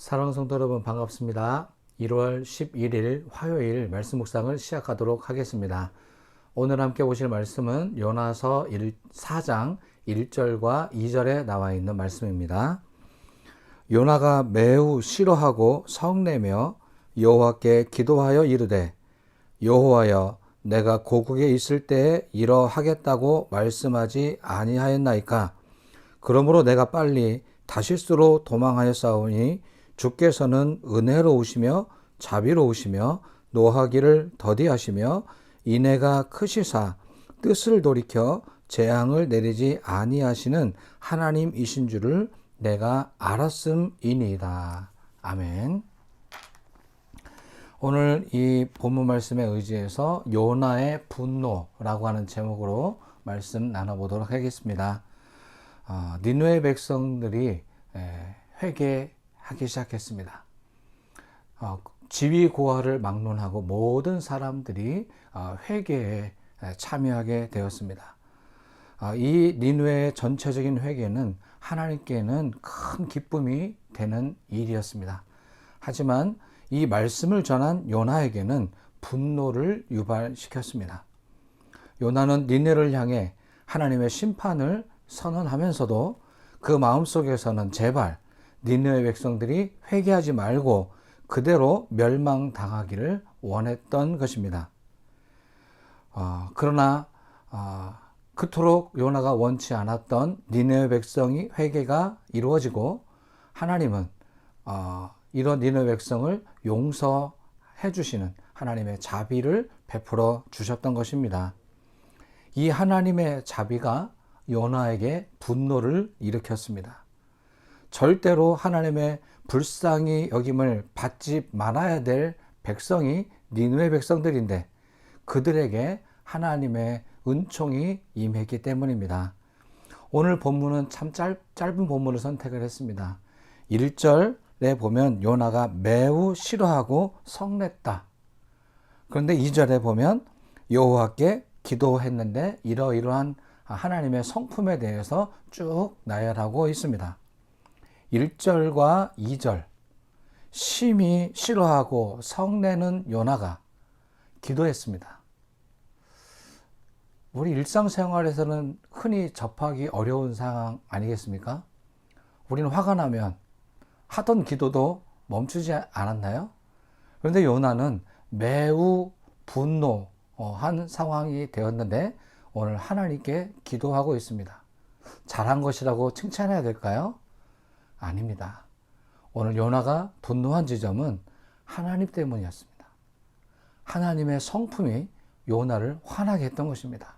사랑하는 성도 여러분 반갑습니다. 1월 11일 화요일 말씀 묵상을 시작하도록 하겠습니다. 오늘 함께 보실 말씀은 요나서 1, 4장 1절과 2절에 나와 있는 말씀입니다. 요나가 매우 싫어하고 성내며 여호와께 기도하여 이르되 여호와여 내가 고국에 있을 때에 이러하겠다고 말씀하지 아니하였나이까 그러므로 내가 빨리 다시스로 도망하였사오니 주께서는 은혜로우시며 자비로우시며 노하기를 더디하시며 인애가 크시사 뜻을 돌이켜 재앙을 내리지 아니하시는 하나님이신 줄을 내가 알았음이니이다. 아멘. 오늘 이 본문 말씀에 의지해서 요나의 분노라고 하는 제목으로 말씀 나눠보도록 하겠습니다. 어, 니누의 백성들이 에, 회개 하기 시작했습니다. 어, 지위 고하를 막론하고 모든 사람들이 어, 회개에 참여하게 되었습니다. 어, 이 니누의 전체적인 회개는 하나님께는 큰 기쁨이 되는 일이었습니다. 하지만 이 말씀을 전한 요나에게는 분노를 유발시켰습니다. 요나는 니네를 향해 하나님의 심판을 선언하면서도 그 마음속에서는 제발 니네의 백성들이 회개하지 말고 그대로 멸망당하기를 원했던 것입니다. 어, 그러나 어, 그토록 요나가 원치 않았던 니네의 백성이 회개가 이루어지고 하나님은 어, 이런 니네 백성을 용서해 주시는 하나님의 자비를 베풀어 주셨던 것입니다. 이 하나님의 자비가 요나에게 분노를 일으켰습니다. 절대로 하나님의 불쌍히 여김을 받지 말아야 될 백성이 니누의 백성들인데 그들에게 하나님의 은총이 임했기 때문입니다. 오늘 본문은 참 짧, 짧은 본문을 선택을 했습니다. 1절에 보면 요나가 매우 싫어하고 성냈다. 그런데 2절에 보면 여호와께 기도했는데 이러이러한 하나님의 성품에 대해서 쭉 나열하고 있습니다. 1절과 2절 심히 싫어하고 성내는 요나가 기도했습니다. 우리 일상생활에서는 흔히 접하기 어려운 상황 아니겠습니까? 우리는 화가 나면 하던 기도도 멈추지 않았나요? 그런데 요나는 매우 분노한 상황이 되었는데 오늘 하나님께 기도하고 있습니다. 잘한 것이라고 칭찬해야 될까요? 아닙니다. 오늘 요나가 분노한 지점은 하나님 때문이었습니다. 하나님의 성품이 요나를 화나게 했던 것입니다.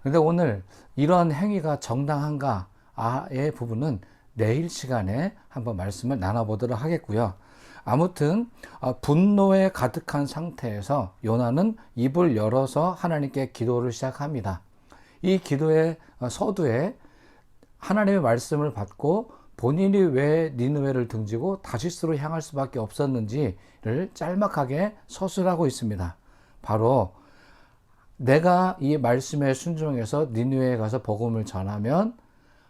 그런데 오늘 이러한 행위가 정당한가의 부분은 내일 시간에 한번 말씀을 나눠보도록 하겠고요. 아무튼 분노에 가득한 상태에서 요나는 입을 열어서 하나님께 기도를 시작합니다. 이 기도의 서두에 하나님의 말씀을 받고 본인이 왜 니느웨를 등지고 다시스로 향할 수밖에 없었는지를 짤막하게 서술하고 있습니다. 바로 내가 이 말씀에 순종해서 니느웨에 가서 복음을 전하면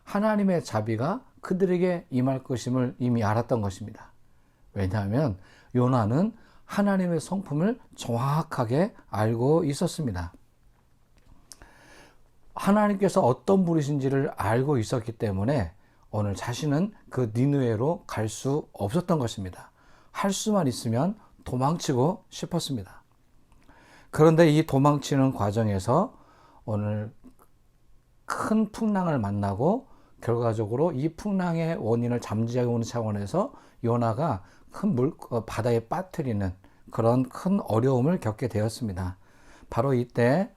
하나님의 자비가 그들에게 임할 것임을 이미 알았던 것입니다. 왜냐하면 요나는 하나님의 성품을 정확하게 알고 있었습니다. 하나님께서 어떤 분이신지를 알고 있었기 때문에 오늘 자신은 그 니누에로 갈 수 없었던 것입니다. 할 수만 있으면 도망치고 싶었습니다. 그런데 이 도망치는 과정에서 오늘 큰 풍랑을 만나고 결과적으로 이 풍랑의 원인을 잠재해 오는 차원에서 요나가 큰 물, 어, 바다에 빠뜨리는 그런 큰 어려움을 겪게 되었습니다. 바로 이때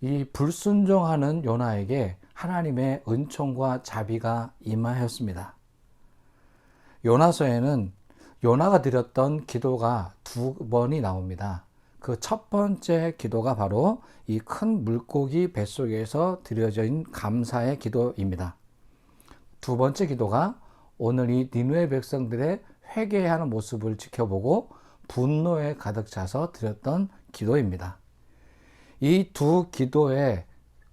이 불순종하는 요나에게 하나님의 은총과 자비가 임하였습니다. 요나서에는 요나가 드렸던 기도가 두 번이 나옵니다. 그 첫 번째 기도가 바로 이 큰 물고기 뱃속에서 드려진 감사의 기도입니다. 두 번째 기도가 오늘 이 니누의 백성들의 회개하는 모습을 지켜보고 분노에 가득 차서 드렸던 기도입니다. 이 두 기도의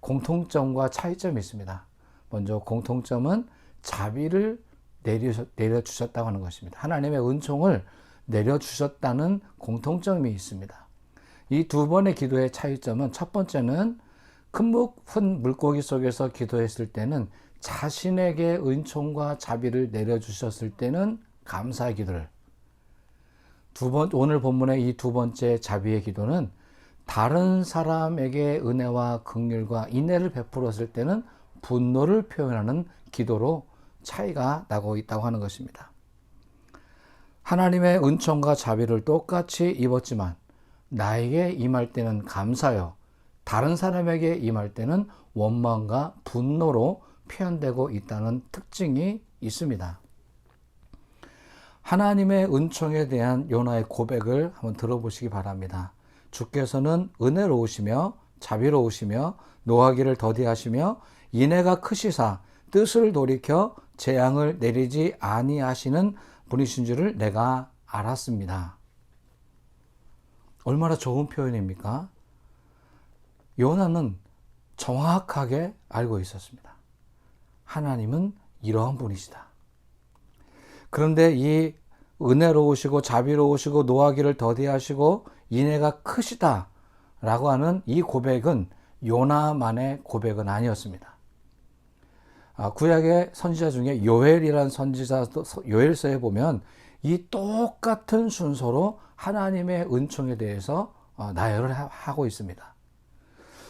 공통점과 차이점이 있습니다. 먼저 공통점은 자비를 내려주셨다고 하는 것입니다. 하나님의 은총을 내려주셨다는 공통점이 있습니다. 이 두 번의 기도의 차이점은 첫 번째는 큰 물고기 속에서 기도했을 때는 자신에게 은총과 자비를 내려주셨을 때는 감사의 기도를 두 번, 오늘 본문의 이 두 번째 자비의 기도는 다른 사람에게 은혜와 긍휼과 인내를 베풀었을 때는 분노를 표현하는 기도로 차이가 나고 있다고 하는 것입니다. 하나님의 은총과 자비를 똑같이 입었지만 나에게 임할 때는 감사요. 다른 사람에게 임할 때는 원망과 분노로 표현되고 있다는 특징이 있습니다. 하나님의 은총에 대한 요나의 고백을 한번 들어보시기 바랍니다. 주께서는 은혜로우시며 자비로우시며 노하기를 더디하시며 인애가 크시사 뜻을 돌이켜 재앙을 내리지 아니하시는 분이신 줄을 내가 알았습니다. 얼마나 좋은 표현입니까? 요나는 정확하게 알고 있었습니다. 하나님은 이러한 분이시다. 그런데 이 은혜로우시고 자비로우시고 노하기를 더디하시고 인애가 크시다 라고 하는 이 고백은 요나만의 고백은 아니었습니다. 아, 구약의 선지자 중에 요엘이란 선지자 요엘서에 보면 이 똑같은 순서로 하나님의 은총에 대해서 어, 나열을 하고 있습니다.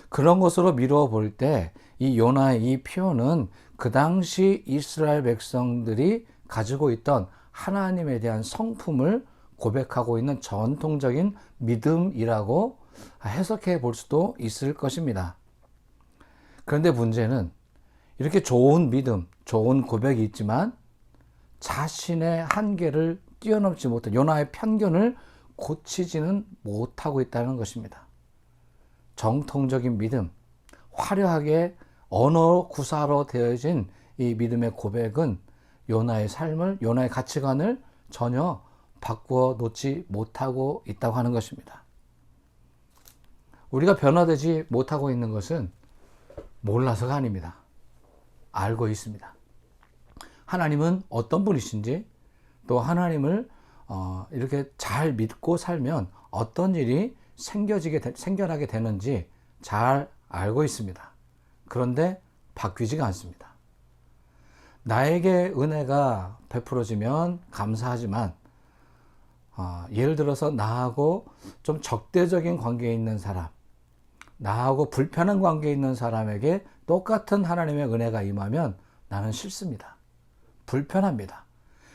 그런 것으로 미루어 볼 때 이 요나의 이 표현은 그 당시 이스라엘 백성들이 가지고 있던 하나님에 대한 성품을 고백하고 있는 전통적인 믿음이라고 해석해 볼 수도 있을 것입니다. 그런데 문제는 이렇게 좋은 믿음, 좋은 고백이 있지만 자신의 한계를 뛰어넘지 못한 요나의 편견을 고치지는 못하고 있다는 것입니다. 정통적인 믿음, 화려하게 언어 구사로 되어진 이 믿음의 고백은 요나의 삶을, 요나의 가치관을 전혀 바꾸어 놓지 못하고 있다고 하는 것입니다. 우리가 변화되지 못하고 있는 것은 몰라서가 아닙니다. 알고 있습니다. 하나님은 어떤 분이신지 또 하나님을 어, 이렇게 잘 믿고 살면 어떤 일이 생겨지게 되, 생겨나게 되는지 잘 알고 있습니다. 그런데 바뀌지가 않습니다. 나에게 은혜가 베풀어지면 감사하지만 어, 예를 들어서 나하고 좀 적대적인 관계에 있는 사람, 나하고 불편한 관계에 있는 사람에게 똑같은 하나님의 은혜가 임하면 나는 싫습니다. 불편합니다.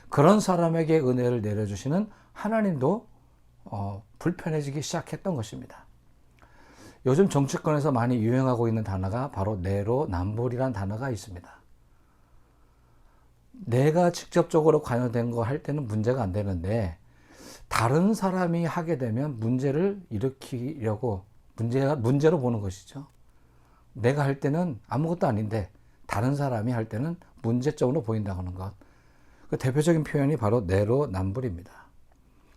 그런 사람에게 은혜를 내려주시는 하나님도 어, 불편해지기 시작했던 것입니다. 요즘 정치권에서 많이 유행하고 있는 단어가 바로 내로남불이란 단어가 있습니다. 내가 직접적으로 관여된 거 할 때는 문제가 안 되는데 다른 사람이 하게 되면 문제를 일으키려고 문제가 문제로 보는 것이죠. 내가 할 때는 아무것도 아닌데 다른 사람이 할 때는 문제점으로 보인다는 것. 그 대표적인 표현이 바로 내로남불입니다.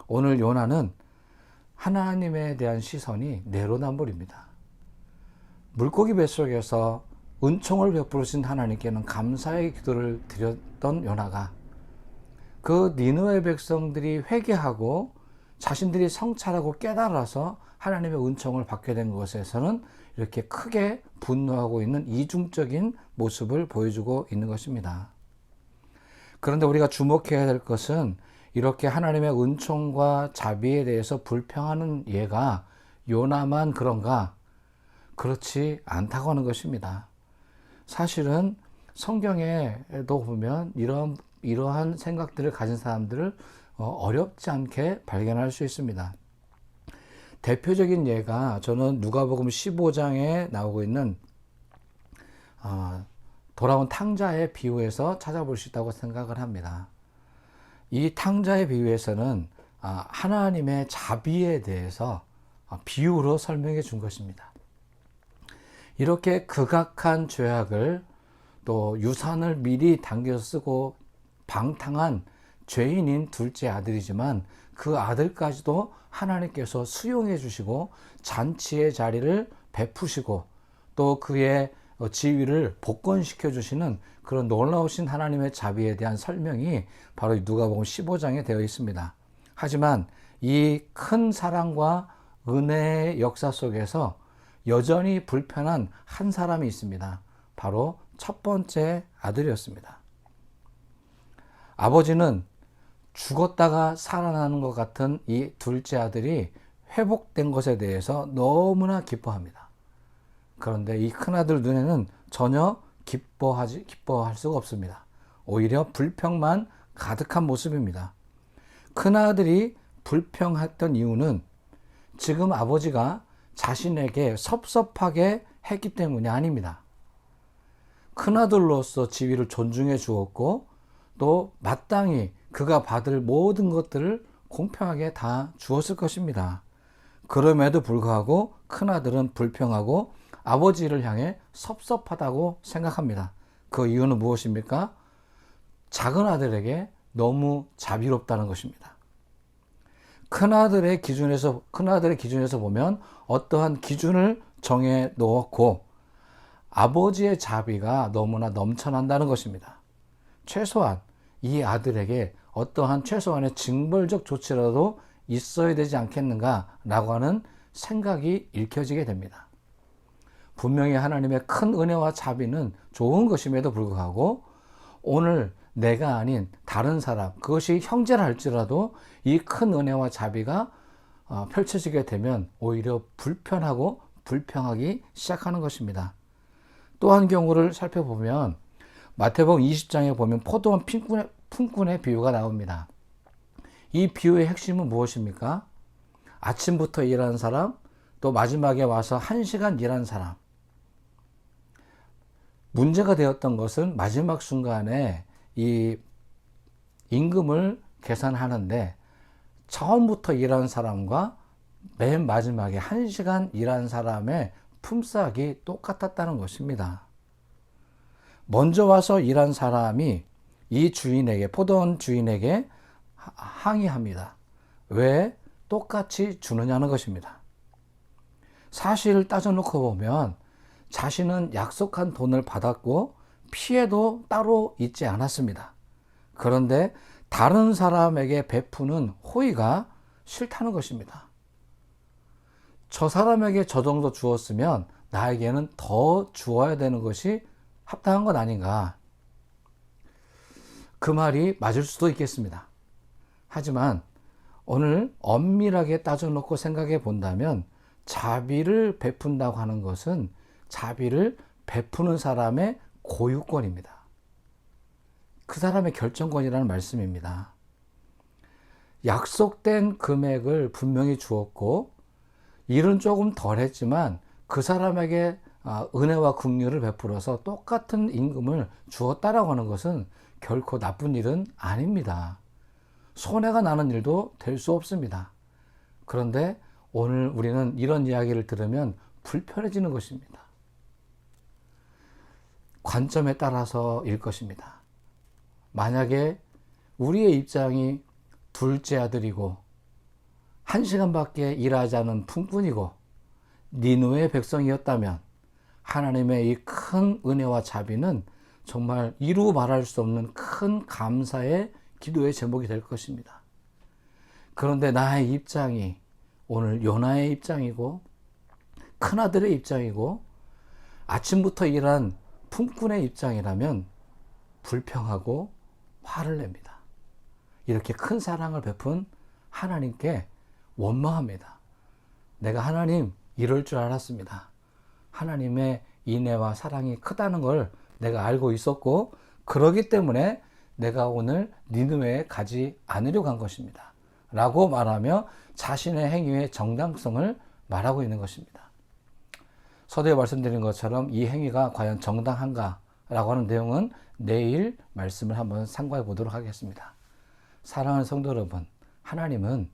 오늘 요나는 하나님에 대한 시선이 내로남불입니다. 물고기 뱃속에서 은총을 베푸신 하나님께는 감사의 기도를 드렸던 요나가 그 니느웨 백성들이 회개하고 자신들이 성찰하고 깨달아서 하나님의 은총을 받게 된 것에서는 이렇게 크게 분노하고 있는 이중적인 모습을 보여주고 있는 것입니다. 그런데 우리가 주목해야 될 것은 이렇게 하나님의 은총과 자비에 대해서 불평하는 예가 요나만 그런가? 그렇지 않다고 하는 것입니다. 사실은 성경에 도 보면 이런 이러한 생각들을 가진 사람들을 어, 어렵지 않게 발견할 수 있습니다. 대표적인 예가 저는 누가복음 15장에 나오고 있는 어, 돌아온 탕자의 비유에서 찾아볼 수 있다고 생각을 합니다. 이 탕자의 비유에서는 아, 하나님의 자비에 대해서 어, 비유로 설명해 준 것입니다. 이렇게 극악한 죄악을 또 유산을 미리 당겨 쓰고 방탕한 죄인인 둘째 아들이지만 그 아들까지도 하나님께서 수용해 주시고 잔치의 자리를 베푸시고 또 그의 어, 지위를 복권시켜 주시는 그런 놀라우신 하나님의 자비에 대한 설명이 바로 이 누가복음 15장에 되어 있습니다. 하지만 이 큰 사랑과 은혜의 역사 속에서 여전히 불편한 한 사람이 있습니다. 바로 첫 번째 아들이었습니다. 아버지는 죽었다가 살아나는 것 같은 이 둘째 아들이 회복된 것에 대해서 너무나 기뻐합니다. 그런데 이 큰아들 눈에는 전혀 기뻐하지, 기뻐할 수가 없습니다. 오히려 불평만 가득한 모습입니다. 큰아들이 불평했던 이유는 지금 아버지가 자신에게 섭섭하게 했기 때문이 아닙니다. 큰아들로서 지위를 존중해 주었고 또 마땅히 그가 받을 모든 것들을 공평하게 다 주었을 것입니다. 그럼에도 불구하고 큰아들은 불평하고 아버지를 향해 섭섭하다고 생각합니다. 그 이유는 무엇입니까? 작은 아들에게 너무 자비롭다는 것입니다. 큰아들의 기준에서 큰아들의 기준에서 보면 어떠한 기준을 정해 놓았고 아버지의 자비가 너무나 넘쳐난다는 것입니다. 최소한 이 아들에게 어떠한 최소한의 징벌적 조치라도 있어야 되지 않겠는가라고 하는 생각이 읽혀지게 됩니다. 분명히 하나님의 큰 은혜와 자비는 좋은 것임에도 불구하고 오늘 내가 아닌 다른 사람, 그것이 형제라 할지라도 이 큰 은혜와 자비가 어, 펼쳐지게 되면 오히려 불편하고 불평하기 시작하는 것입니다. 또 한 경우를 살펴보면 마태복음 20장에 보면 포도원 품꾼의, 품꾼의 비유가 나옵니다. 이 비유의 핵심은 무엇입니까? 아침부터 일하는 사람, 또 마지막에 와서 한 시간 일한 사람. 문제가 되었던 것은 마지막 순간에 이 임금을 계산하는데 처음부터 일한 사람과 맨 마지막에 한 시간 일한 사람의 품삯이 똑같았다는 것입니다. 먼저 와서 일한 사람이 이 주인에게, 포도원 주인에게 항의합니다. 왜 똑같이 주느냐는 것입니다. 사실을 따져놓고 보면 자신은 약속한 돈을 받았고 피해도 따로 있지 않았습니다. 그런데 다른 사람에게 베푸는 호의가 싫다는 것입니다. 저 사람에게 저 정도 주었으면 나에게는 더 주어야 되는 것이 합당한 것 아닌가. 그 말이 맞을 수도 있겠습니다. 하지만 오늘 엄밀하게 따져놓고 생각해 본다면 자비를 베푼다고 하는 것은 자비를 베푸는 사람의 고유권입니다. 그 사람의 결정권이라는 말씀입니다. 약속된 금액을 분명히 주었고 일은 조금 덜 했지만 그 사람에게 아, 은혜와 긍휼을 베풀어서 똑같은 임금을 주었다라고 하는 것은 결코 나쁜 일은 아닙니다. 손해가 나는 일도 될 수 없습니다. 그런데 오늘 우리는 이런 이야기를 들으면 불편해지는 것입니다. 관점에 따라서일 것입니다. 만약에 우리의 입장이 둘째 아들이고 한 시간밖에 일하지 않은 품꾼이고 니누의 백성이었다면 하나님의 이 큰 은혜와 자비는 정말 이루 말할 수 없는 큰 감사의 기도의 제목이 될 것입니다. 그런데 나의 입장이 오늘 요나의 입장이고 큰아들의 입장이고 아침부터 일한 품꾼의 입장이라면 불평하고 화를 냅니다. 이렇게 큰 사랑을 베푼 하나님께 원망합니다. 내가 하나님 이럴 줄 알았습니다. 하나님의 인애와 사랑이 크다는 걸 내가 알고 있었고 그러기 때문에 내가 오늘 니느웨에 가지 않으려고 한 것입니다. 라고 말하며 자신의 행위의 정당성을 말하고 있는 것입니다. 서두에 말씀드린 것처럼 이 행위가 과연 정당한가라고 하는 내용은 내일 말씀을 한번 상고해 보도록 하겠습니다. 사랑하는 성도 여러분, 하나님은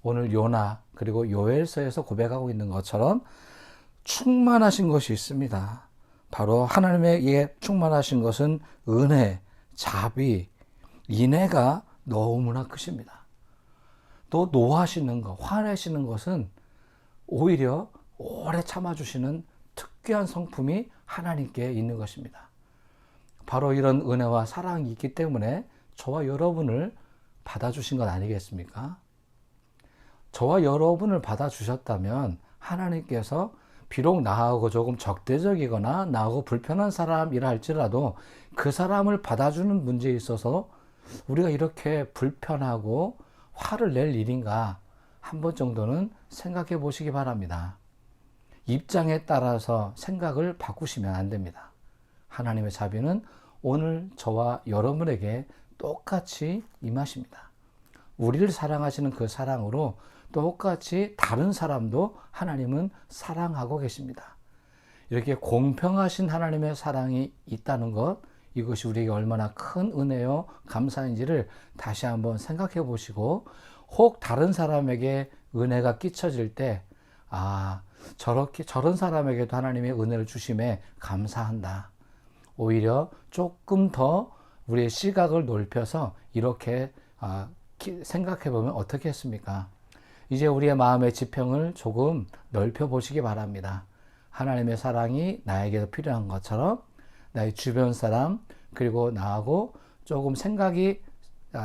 오늘 요나 그리고 요엘서에서 고백하고 있는 것처럼 충만하신 것이 있습니다. 바로 하나님에게 충만하신 것은 은혜, 자비, 인애가 너무나 크십니다. 또 노하시는 것, 화내시는 것은 오히려 오래 참아주시는 특귀한 성품이 하나님께 있는 것입니다. 바로 이런 은혜와 사랑이 있기 때문에 저와 여러분을 받아주신 것 아니겠습니까? 저와 여러분을 받아주셨다면 하나님께서 비록 나하고 조금 적대적이거나 나하고 불편한 사람이라 할지라도 그 사람을 받아주는 문제에 있어서 우리가 이렇게 불편하고 화를 낼 일인가 한 번 정도는 생각해 보시기 바랍니다. 입장에 따라서 생각을 바꾸시면 안 됩니다. 하나님의 자비는 오늘 저와 여러분에게 똑같이 임하십니다. 우리를 사랑하시는 그 사랑으로 똑같이 다른 사람도 하나님은 사랑하고 계십니다. 이렇게 공평하신 하나님의 사랑이 있다는 것, 이것이 우리에게 얼마나 큰 은혜요, 감사인지를 다시 한번 생각해 보시고, 혹 다른 사람에게 은혜가 끼쳐질 때, 아, 저렇게, 저런 사람에게도 하나님의 은혜를 주심에 감사한다. 오히려 조금 더 우리의 시각을 넓혀서 이렇게 아, 생각해 보면 어떻게 했습니까? 이제 우리의 마음의 지평을 조금 넓혀 보시기 바랍니다. 하나님의 사랑이 나에게도 필요한 것처럼 나의 주변 사람 그리고 나하고 조금 생각이 아,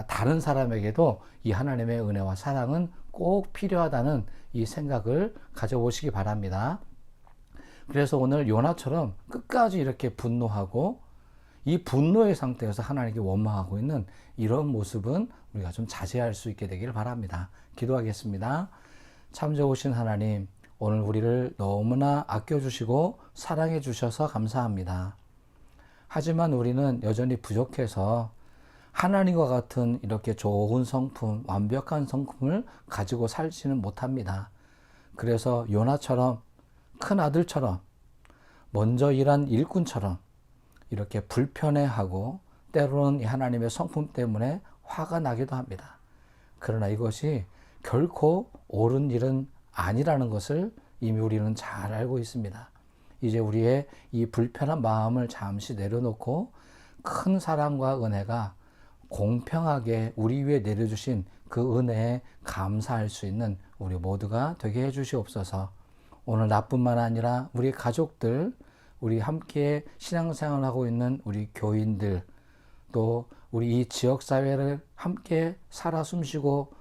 다른 사람에게도 이 하나님의 은혜와 사랑은 꼭 필요하다는 이 생각을 가져보시기 바랍니다. 그래서 오늘 요나처럼 끝까지 이렇게 분노하고 이 분노의 상태에서 하나님께 원망하고 있는 이런 모습은 우리가 좀 자제할 수 있게 되기를 바랍니다. 기도하겠습니다. 참 좋으신 하나님, 오늘 우리를 너무나 아껴주시고 사랑해 주셔서 감사합니다. 하지만 우리는 여전히 부족해서 하나님과 같은 이렇게 좋은 성품, 완벽한 성품을 가지고 살지는 못합니다. 그래서 요나처럼 큰 아들처럼 먼저 일한 일꾼처럼 이렇게 불편해하고 때로는 하나님의 성품 때문에 화가 나기도 합니다. 그러나 이것이 결코 옳은 일은 아니라는 것을 이미 우리는 잘 알고 있습니다. 이제 우리의 이 불편한 마음을 잠시 내려놓고 큰 사랑과 은혜가 공평하게 우리 위에 내려주신 그 은혜에 감사할 수 있는 우리 모두가 되게 해주시옵소서. 오늘 나뿐만 아니라 우리 가족들, 우리 함께 신앙생활 하고 있는 우리 교인들, 또 우리 이 지역 사회를 함께 살아 숨쉬고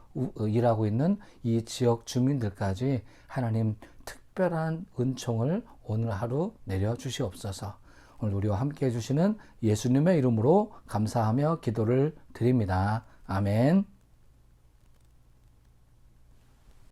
일하고 있는 이 지역 주민들까지 하나님 특별한 은총을 오늘 하루 내려 주시옵소서. 오늘 우리와 함께 해주시는 예수님의 이름으로 감사하며 기도를 드립니다. 아멘.